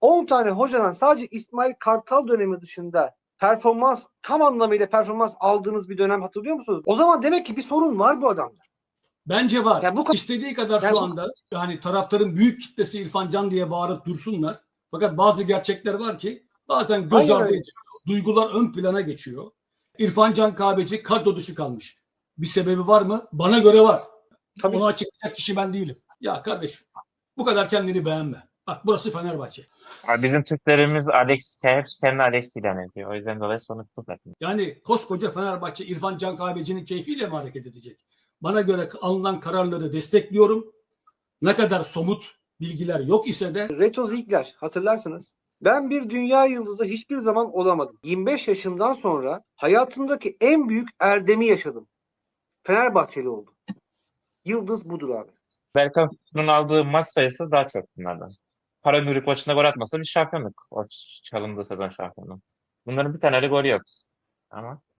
10 tane hocadan sadece İsmail Kartal dönemi dışında performans tam anlamıyla performans aldığınız bir dönem hatırlıyor musunuz? O zaman demek ki bir sorun var bu adamda. Bence var. Ya bu kadar- İstediği kadar Ya şu bu- anda yani taraftarın büyük kitlesi İrfan Can diye bağırıp dursunlar. Fakat bazı gerçekler var ki bazen göz ardı ediliyor. Duygular ön plana geçiyor. İrfan Can Kahveci kadro dışı kalmış. Bir sebebi var mı? Bana göre var. Tabii Onu açıklayacak kişi ben değilim. Ya kardeşim bu kadar kendini beğenme. Bak burası Fenerbahçe. Abi Bizim Türklerimiz Alex, hepsi kendini Alex ilan ediyor. O yüzden dolayı sonuçlu zaten. Yani koskoca Fenerbahçe İrfan Can Kahveci'nin keyfiyle mi hareket edecek? Bana göre alınan kararları destekliyorum. Ne kadar somut bilgiler yok ise de Reto Ziegler hatırlarsınız. Ben bir dünya yıldızı hiçbir zaman olamadım. 25 yaşımdan sonra hayatımdaki en büyük erdemi yaşadım. Fenerbahçeli oldum. Yıldız budur abi. Berkan aldığı maç sayısı daha çok bunlardan. Karagümrük maçında gol atmasa bir şampiyonluk. O çalındığı sezon şampiyonu. Bunların bir tane gol yok. Ama